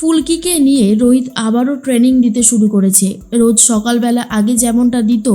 ফুলকিকে নিয়ে রোহিত আবারও ট্রেনিং দিতে শুরু করেছে। রোজ সকালবেলা আগে যেমনটা দিত,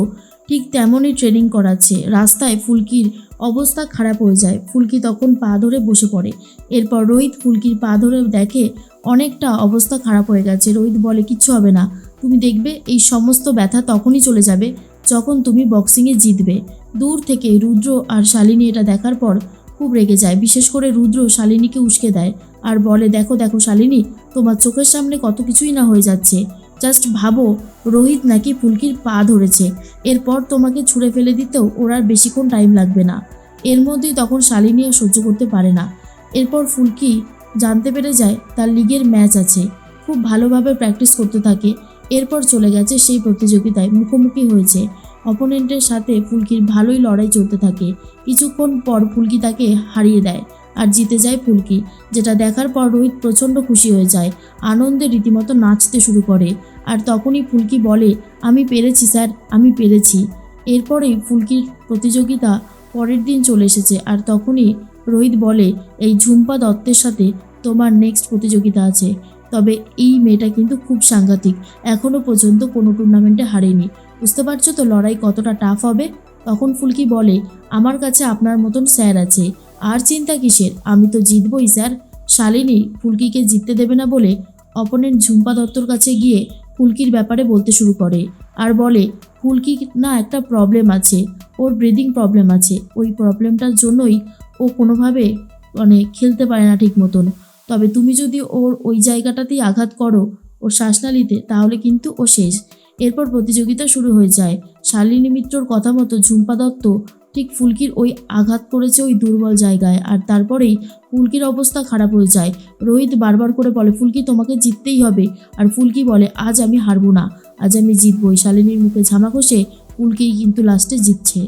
ঠিক তেমনই ট্রেনিং করাচ্ছে। রাস্তায় ফুলকির অবস্থা খারাপ হয়ে যায়। ফুলকি তখন পা ধরে বসে পড়ে। এরপর রোহিত ফুলকির পা ধরে দেখে অনেকটা অবস্থা খারাপ হয়ে গেছে। রোহিত বলে, কিচ্ছু হবে না। তুমি দেখবে, এই সমস্ত ব্যথা তখনই চলে যাবে যখন তুমি বক্সিংয়ে জিতবে। দূর থেকে রুদ্র আর শালিনী এটা দেখার পর খুব রেগে যায়। বিশেষ করে রুদ্র শালিনীকে উস্কে দেয়। আর বলে, দেখো দেখো শালিনী, তোমার চোখের সামনে কত কিছুই না হয়ে যাচ্ছে। জাস্ট ভাবো, রোহিত নাকি ফুলকির পা ধরেছে। এরপর তোমাকে ছুঁড়ে ফেলে দিতেও ওর আর বেশিক্ষণ টাইম লাগবে না। এর মধ্যেই তখন শালিনী আর সহ্য করতে পারে না। এরপর ফুলকি জানতে পেরে যায়, তার লিগের ম্যাচ আছে। খুব ভালোভাবে প্র্যাকটিস করতে থাকে। এরপর চলে গেছে সেই প্রতিযোগিতায় মুখোমুখি হয়েছে। অপোনেন্টের সাথে ফুলকির ভালোই লড়াই চলতে থাকে। কিছুক্ষণ পর ফুলকি তাকে হারিয়ে দেয়। আর জিতে যায় ফুলকি, যেটা দেখার পর রোহিত প্রচণ্ড খুশি হয়ে যায়, আনন্দে রীতিমতো নাচতে শুরু করে। আর তখনই ফুলকি বলে, আমি পেরেছি স্যার, আমি পেরেছি। এরপরেই ফুলকির প্রতিযোগিতা পরের দিন চলে এসেছে আর তখনই রোহিত বলে, এই ঝুম্পা দত্তের সাথে তোমার নেক্সট প্রতিযোগিতা আছে। তবে এই মেয়েটা কিন্তু খুব সাংঘাতিক এখনও পর্যন্ত কোনো টুর্নামেন্টে হারেনি। বুঝতে পারছ তো লড়াই কতটা টাফ হবে? তখন ফুলকি বলে, আমার কাছে আপনার মতন স্যার আছে। আর চিন্তা কিসের? আমি তো জিতবই, স্যার। শালিনী ফুলকিকে জিততে দেবে না বলে অপোনেন্ট ঝুম্পা দত্তর কাছে গিয়ে ফুলকির ব্যাপারে বলতে শুরু করে আর বলে ফুলকি না একটা প্রবলেম আছে। ওর ব্রিদিং প্রবলেম আছে। ওই প্রবলেমটার জন্যই ও কোনোভাবে মানে খেলতে পারে না ঠিক মতন। তবে তুমি যদি ওর ওই জায়গাটাতেই আঘাত করো, ওর শ্বাসনালীতে, তাহলে কিন্তু ও শেষ। এরপর প্রতিযোগিতা শুরু হয়ে যায়। শালিনী মিত্রর কথা মতো ঝুম্পা দত্ত ঠিক ফুলকির ওই আঘাত পড়েছে ওই দুর্বল জায়গায়, আর তারপরেই ফুলকির অবস্থা খারাপ হয়ে যায়। রোহিত বারবার করে বলে, ফুলকি, তোমাকে জিততেই হবে। আর ফুলকি বলে, আজ আমি হারবো না, আজ আমি জিতবই শালিনীর মুখে ঝামা কষে ফুলকিই কিন্তু লাস্টে জিতছে।